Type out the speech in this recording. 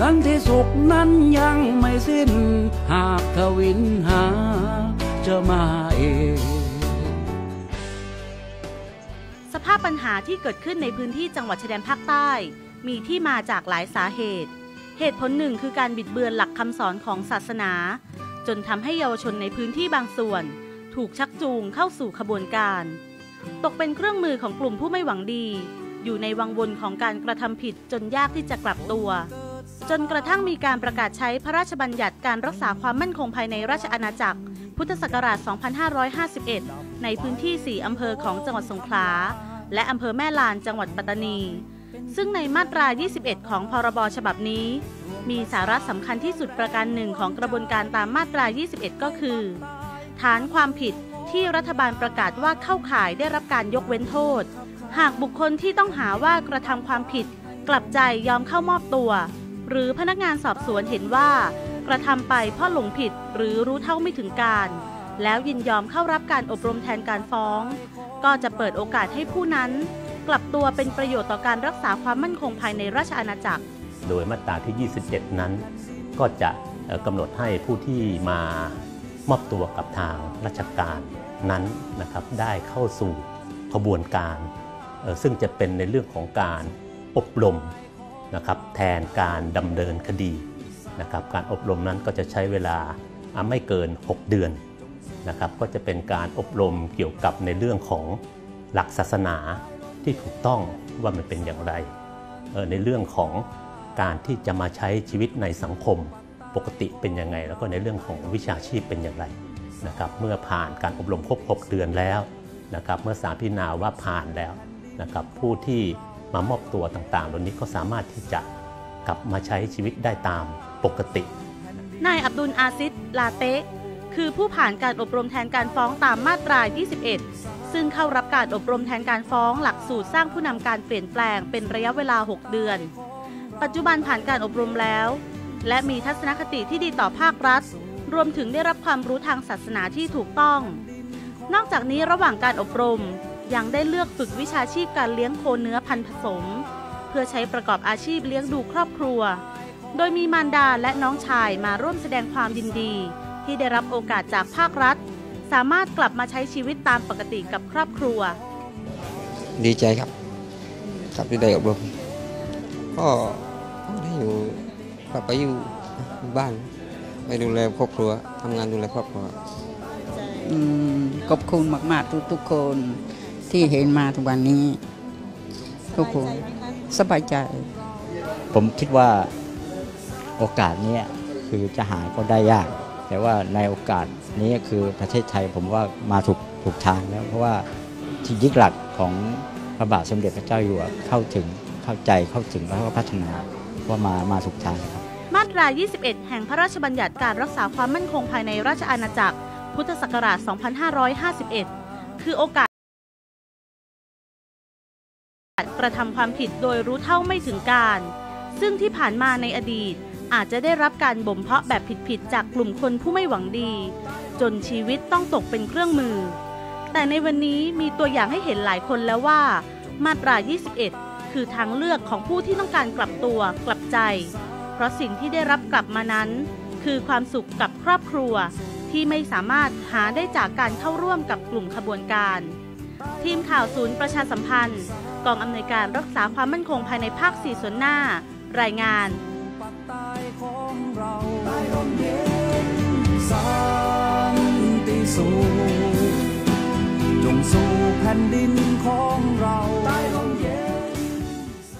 สันติสุขนั้นยังไม่สิ้น หากทวินหาจะมาเอง สภาพปัญหาที่เกิดขึ้นในพื้นที่จังหวัดชายแดนภาคใต้ มีที่มาจากหลายสาเหตุ เหตุผลหนึ่งคือการบิดเบือนหลักคำสอนของศาสนา จนทำให้เยาวชนในพื้นที่บางส่วน ถูกชักจูงเข้าสู่ขบวนการ ตกเป็นเครื่องมือของกลุ่มผู้ไม่หวังดี อยู่ในวังวนของการกระทำผิดจนยากที่จะกลับตัว จนกระทั่งมีการประกาศใช้พระราชบัญญัติการรักษาความมั่นคงภายในราชอาณาจักร พุทธศักราช 2551 ในพื้นที่ 4 อำเภอของจังหวัดสงขลา และอำเภอแม่ลานจังหวัดปัตตานี ซึ่งในมาตรา 21 ของพรบฉบับนี้ มีสาระสำคัญที่สุดประการหนึ่งของกระบวนการตามมาตรา 21 ก็คือ ฐานความผิดที่รัฐบาลประกาศว่าเข้าข่ายได้รับการยกเว้นโทษ หากบุคคลที่ต้องหาว่ากระทำความผิด กลับใจยอมเข้ามอบตัว หรือพนักงานสอบสวนเห็นว่า กระทำไปเพราะหลงผิดหรือรู้เท่าไม่ถึงการ แล้วยินยอมเข้ารับการอบรมแทนการฟ้อง ก็จะเปิดโอกาสให้ผู้นั้น กลับตัวเป็นประโยชน์ต่อการรักษาความมั่นคงภายในราชอาณาจักร โดยมาตราที่ 27 นั้น ก็จะกำหนดให้ผู้ที่มามอบตัวกับทางราชการนั้นนะครับได้เข้าสู่ขบวนการ ซึ่งจะเป็นในเรื่องของการอบรม นะครับแทนการดำเนินคดีนะครับการอบรมนั้นก็จะใช้เวลาไม่เกิน 6 เดือนนะครับก็จะเป็นการอบรมเกี่ยวกับในเรื่องของหลักศาสนาที่ถูกต้องว่ามันเป็นอย่างไร ในเรื่องของการที่จะมาใช้ชีวิตในสังคมปกติเป็นยังไง แล้วก็ในเรื่องของวิชาชีพเป็นอย่างไรนะครับเมื่อผ่านการอบรมครบ 6 เดือนแล้วนะครับเมื่อสารพิจารณาว่าผ่านแล้วนะครับผู้ที่ มามอบตัวต่างๆ เหล่านี้ก็สามารถที่จะกลับมาใช้ชีวิตได้ตามปกติ นายอับดุลอาซิดลาเตะคือผู้ผ่านการอบรมแทนการฟ้องตามมาตรา 21 ซึ่งเข้ารับการอบรมแทนการฟ้องหลักสูตรสร้างผู้นำการเปลี่ยนแปลงเป็นระยะเวลา 6 เดือน ปัจจุบันผ่านการอบรมแล้ว และมีทัศนคติที่ดีต่อภาครัฐ รวมถึงได้รับความรู้ทางศาสนาที่ถูกต้อง นอกจากนี้ระหว่างการอบรม ยังได้เลือกฝึกวิชาชีพการเลี้ยงโคเนื้อพันธุ์ผสม เพื่อใช้ประกอบอาชีพเลี้ยงดูครอบครัว โดยมีมารดาและน้องชายมาร่วมแสดงความยินดี ที่ได้รับโอกาสจากภาครัฐ สามารถกลับมาใช้ชีวิตตามปกติกับครอบครัว ดีใจครับครับที่ได้อบรมก็ก็ได้อยู่กลับไปอยู่บ้านไปดูแลครอบครัวทำงานดูแลครอบครัวอืมขอบคุณมาก ๆ ทุกๆคน ที่เห็นมาทุกวันนี้ทุกคนสบายใจ ผมคิดว่าโอกาสเนี้ยคือจะหาก็ได้ยาก แต่ว่าในโอกาสนี้คือประเทศไทยผมว่ามาถูกถูกทางแล้ว เพราะว่าที่ยึดหลักของพระบาทสมเด็จพระเจ้าอยู่หัวเข้าถึงเข้าใจเข้าถึงแล้วก็พัฒนาว่ามามาถูกทางครับมาตรา 21 แห่งพระราชบัญญัติการรักษาความมั่นคงภายในราชอาณาจักร พุทธศักราช 2551 คือโอกาส กระทำความผิดโดยรู้เท่าไม่ถึงการ ซึ่งที่ผ่านมาในอดีตอาจจะได้รับการบ่มเพาะแบบผิดๆจากกลุ่มคนผู้ไม่หวังดี จนชีวิตต้องตกเป็นเครื่องมือ แต่ในวันนี้มีตัวอย่างให้เห็นหลายคนแล้วว่า มาตรา 21 คือทางเลือกของผู้ที่ต้องการกลับตัวกลับใจ เพราะสิ่งที่ได้รับกลับมานั้น คือความสุขกับครอบครัว ที่ไม่สามารถหาได้จากการเข้าร่วมกับกลุ่มขบวนการ ทีมข่าวศูนย์ประชาสัมพันธ์ กองอำนวยการรักษาความมั่นคงภายในภาคสี่ส่วนหน้า รายงานจงสู่แผ่นดินของเรา